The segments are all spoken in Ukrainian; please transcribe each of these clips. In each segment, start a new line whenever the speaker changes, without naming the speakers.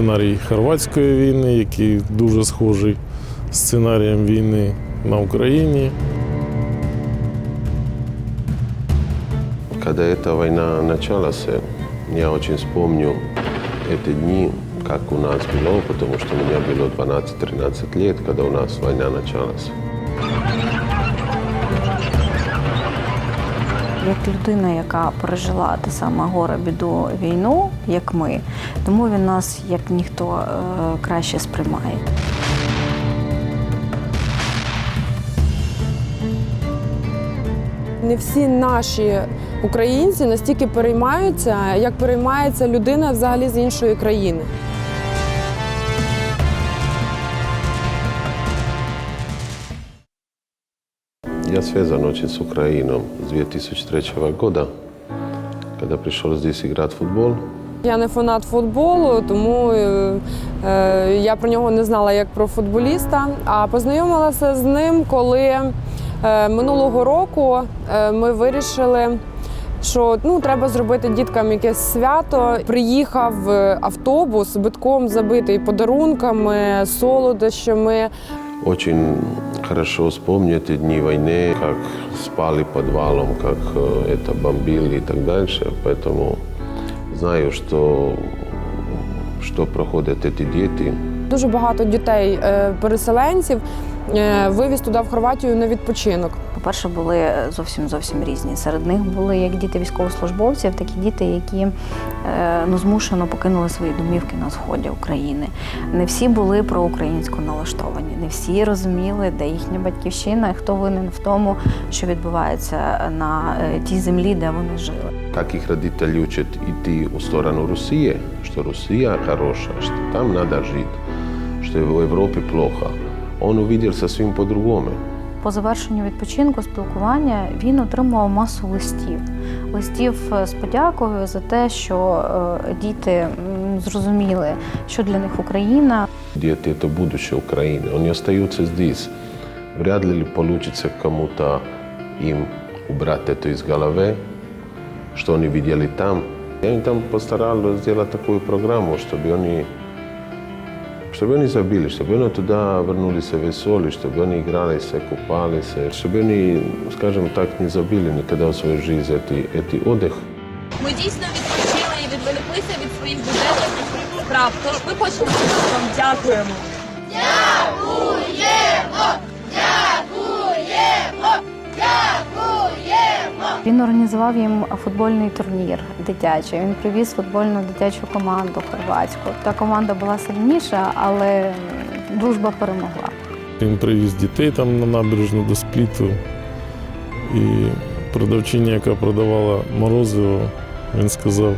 сценарій Хорватської війни, який дуже схожий з сценарієм війни на Україні.
Когда эта война началась, я очень вспомню эти дни, как у нас было, потому что у меня было 12-13 лет, когда у нас война началась.
Як людина, яка пережила те саме горе, біду, війну, як ми, тому він нас як ніхто е, краще сприймає.
Не всі наші українці настільки переймаються, як переймається людина взагалі з іншої країни.
Я связан очень с Украиной с 2003 года, когда пришел здесь в футбол.
Я не фанат футболу, тому е, я про нього не знала як про футболіста. А познайомилася з ним, коли е, минулого року е, ми вирішили. Що ну треба зробити діткам якесь свято. Приїхав автобус битком забитий подарунками, солодощами.
Очень хорошо вспомню эти дни войны, как спали подвалом, как э, это бомбили и так дальше. Поэтому знаю, что, что проходят эти дети.
Дуже багато дітей е, переселенців е, вивіз туди в Хорватію на відпочинок.
По-перше, були зовсім зовсім різні. Серед них були як діти військовослужбовців, так і діти, які е, ну, змушено покинули свої домівки на сході України. Не всі були проукраїнсько налаштовані, не всі розуміли, де їхня батьківщина, і хто винен в тому, що відбувається на е, тій землі, де вони жили.
Как их родители учат идти в сторону России, что Россия хорошая, что там надо жить, что в Европе плохо. Он увидел совсем по-другому.
По завершенню відпочинку спілкування він отримував масу листів Листів е, з подякою за те, що е, діти м, зрозуміли, що для них Україна,
Дети – это будущее Украины. Они остаются здесь. Вряд ли получится кому-то им убрать это из головы, что они видели там. Я им там постарался сделать такую программу, чтобы они, чтобы они забили, чтобы они туда вернулись веселые, чтобы они игрались, купались, чтобы они, скажем так, не забили никогда в свою жизнь эти, эти отдых.
Ми дійсно відпочили і відволіклися від своїх буденних справ. Тож ми хочемо сказати вам дякуємо.
Він організував їм футбольний турнір дитячий. Він привіз футбольну дитячу команду хорватську. Та команда була сильніша, але дружба перемогла.
Він привіз дітей там на набережну до спліту. І продавчиня, яка продавала морозиво, він сказав,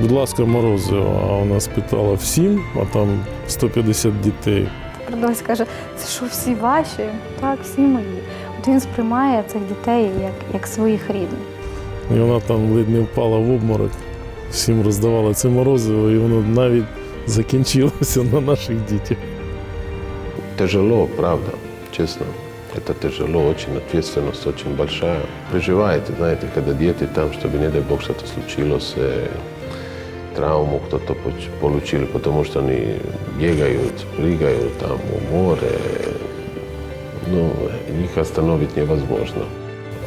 будь ласка, морозиво. А вона спитала всім, а там 150 дітей.
Продавець каже, це що всі ваші? Так, всі мої. От він сприймає цих дітей як, як своїх рідних.
І вона там ледь не впала в обморок. Всім роздавала це морозиво, і воно навіть закінчилося на наших дітях.
Тяжело, правда, честно. Это тяжело, очень ответственность очень большая. Переживаете, знаете, когда дети там, чтобы, не дай бог, что-то случилось, э, травму кто-то поч- получил, потому что они бегают, прыгают там в море. Ну, их остановить невозможно.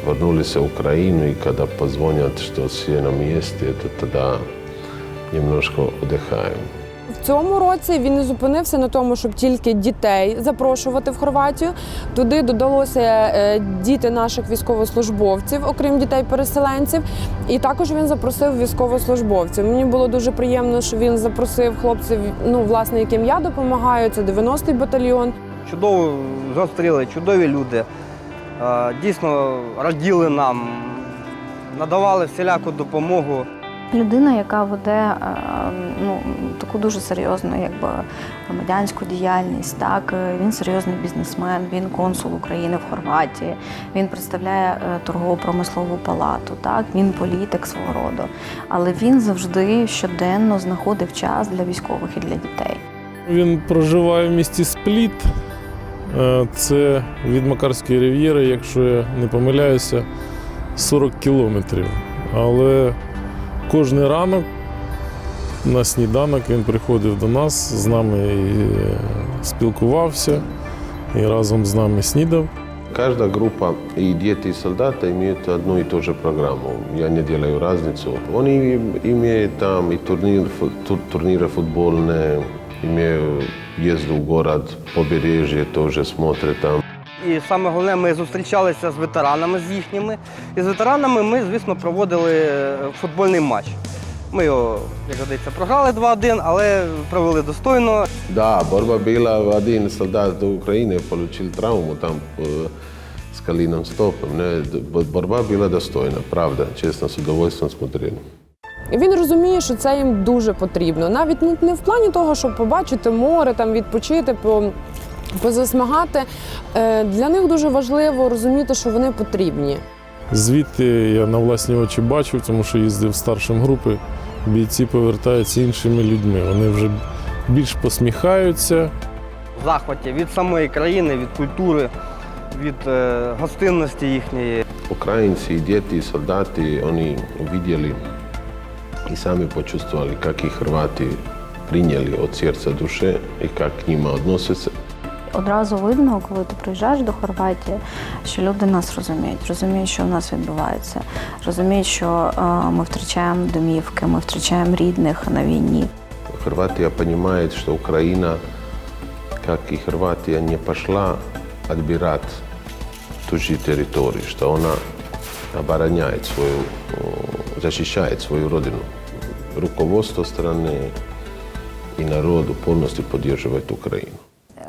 Вернулись в Украину, и когда позвонят, что все на месте, это тогда немножко отдыхаем.
В цьому році він не зупинився на тому, щоб тільки дітей запрошувати в Хорватію. Туди додалося е, діти наших військовослужбовців, окрім дітей-переселенців. І також він запросив військовослужбовців. Мені було дуже приємно, що він запросив хлопців, ну власне, яким я допомагаю. Це 90-й батальйон.
Чудово зустріли, чудові люди. Дійсно раділи нам, надавали всіляку допомогу.
Людина, яка веде е, ну, таку дуже серйозну якби, громадянську діяльність, так, е, він серйозний бізнесмен, він консул України в Хорватії, він представляє е, торгово-промислову палату, так, він політик свого роду. Але він завжди щоденно знаходив час для військових і для дітей.
Він проживає в місті Спліт. Е, Це від Макарської рів'єри, якщо я не помиляюся, 40 кілометрів. Але кожен ранок на сніданок він приходив до нас, з нами і спілкувався і разом з нами снідав.
Каждая группа и дети, и солдаты имеют одну и ту же программу. Я не делаю разницу. Они имеют там и турнир, фу- ту- турниры футбольные, имеют езду в город, побережье тоже смотрят там.
І саме головне, ми зустрічалися з ветеранами з їхніми. І з ветеранами ми, звісно, проводили е, футбольний матч. Ми його, як годиться, програли 2-1, але провели достойно.
Да, борьба была, один солдат до Украины получил травму там э, с колином стопом. Не, бо- борьба была достойна, правда, честно, с удовольствием смотрели.
І він розуміє, що це їм дуже потрібно. Навіть не- не в плані того, щоб побачити море, там відпочити, по, позасмагати. Е, Для них дуже важливо розуміти, що вони потрібні.
Звідти я на власні очі бачив, тому що їздив старшим групи. Бійці повертаються іншими людьми. Вони вже більш посміхаються,
В захваті від самої країни, від культури, від е, гостинності їхньої.
Украинцы и дети, и солдаты, и сами почувствовали, как их Хорваты приняли от сердца душе и как к ним.
Одразу видно, коли ти приїжджаєш до Хорватії, що люди нас розуміють, розуміють, що у нас відбувається, розуміють, що е, ми втрачаємо домівки, ми втрачаємо рідних на війні.
Хорватия понимает, что Украина, как и Хорватия, не пошла отбирать чужие территории, что она обороняет свою, защищает свою родину. Руководство страны и народу полностью поддерживает Украину.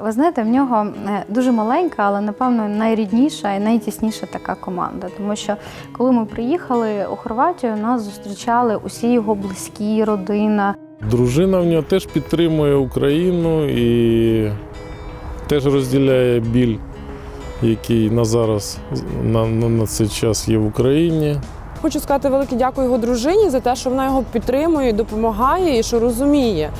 Ви знаєте, в нього е, дуже маленька, але напевно найрідніша і найтісніша така команда. Тому що коли ми приїхали у Хорватію, нас зустрічали усі його близькі, родина.
Дружина в нього теж підтримує Україну і теж розділяє біль, який на зараз на, на, на цей час є в Україні.
Хочу сказати велике дякую його дружині за те, що вона його підтримує, допомагає і що розуміє.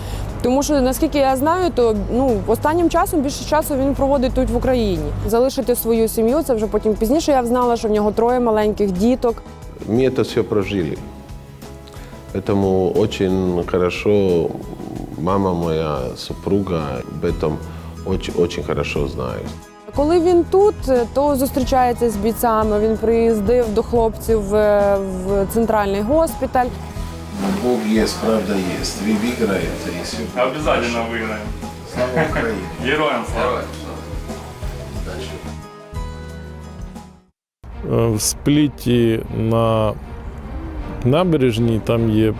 Тому що наскільки я знаю, то ну останнім часом більше часу він проводить тут в Україні. Залишити свою сім'ю це вже потім пізніше. Я знала, що в нього троє маленьких діток.
Мы это все прожили. Поэтому очень хорошо мама моя, супруга об этом очень, очень хорошо знает.
Коли він тут, то зустрічається з бійцями. Він приїздив до хлопців е, в центральний госпіталь.
Бог есть, правда есть. Вы выиграете, если
Обязательно выиграем.
Слава Украине.
Героям слава.
Е, В спліті на набережній там є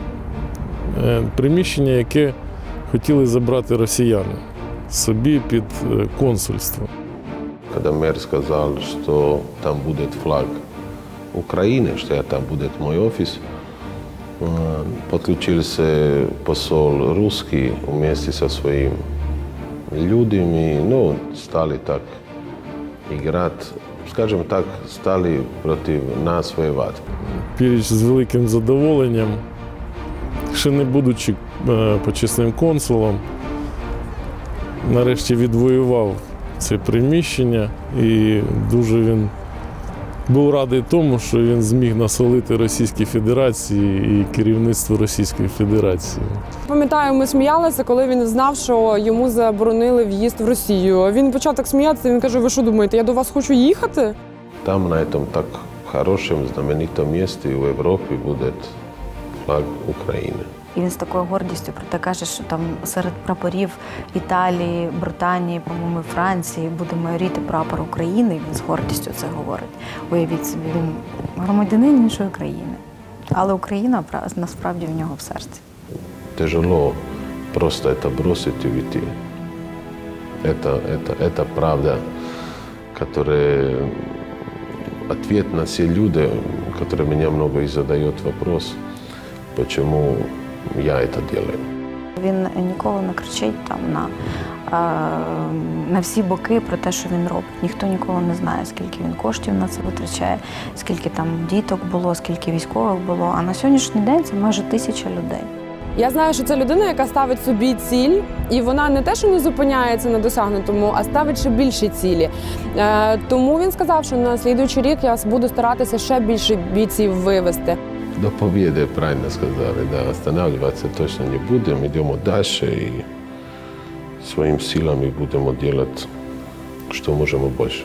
е, приміщення, яке хотіли забрати росіяни собі під е, консульство.
Когда мэр сказал, что там будет флаг Украины, что я там будет мой офис, э, подключился посол русский вместе со своим людьми, ну, стали так играть, скажем так, стали против нас воевать.
Піріч з великим задоволенням, ще не будучи е, почесним консулом, нарешті відвоював це приміщення і дуже він був радий тому, що він зміг насолити Російській Федерації і керівництву Російської Федерації.
Пам'ятаю, ми сміялися, коли він знав, що йому заборонили в'їзд в Росію. Він почав так сміятися. Він каже: Ви що думаєте, я до вас хочу їхати?
Там, на этом так хорошем, знаменитом месте в Европе будет флаг Украины.
І він з такою гордістю про те каже, що там серед прапорів Італії, Британії, по-моєму, і Франції буде майоріти прапор України. І він з гордістю це говорить. Уявіть собі, він громадянин іншої країни. Але Україна пра- насправді в нього в серці.
тяжело просто это бросить и уйти. Это, это, это правда, которая ответ на все люди, которые меня много и задают вопрос, почему я это делаю.
Він ніколи не кричить там на, е, на всі боки про те, що він робить. Ніхто ніколи не знає, скільки він коштів на це витрачає, скільки там діток було, скільки військових було. А на сьогоднішній день це майже тисяча людей.
Я знаю, що це людина, яка ставить собі ціль, і вона не те, що не зупиняється на досягнутому, а ставить ще більші цілі. Е, тому він сказав, що на слідуючий рік я буду старатися ще більше бійців вивести.
до победы, правильно сказали, да, останавливаться точно не будем, идем дальше и своими силами будем делать, что можем больше.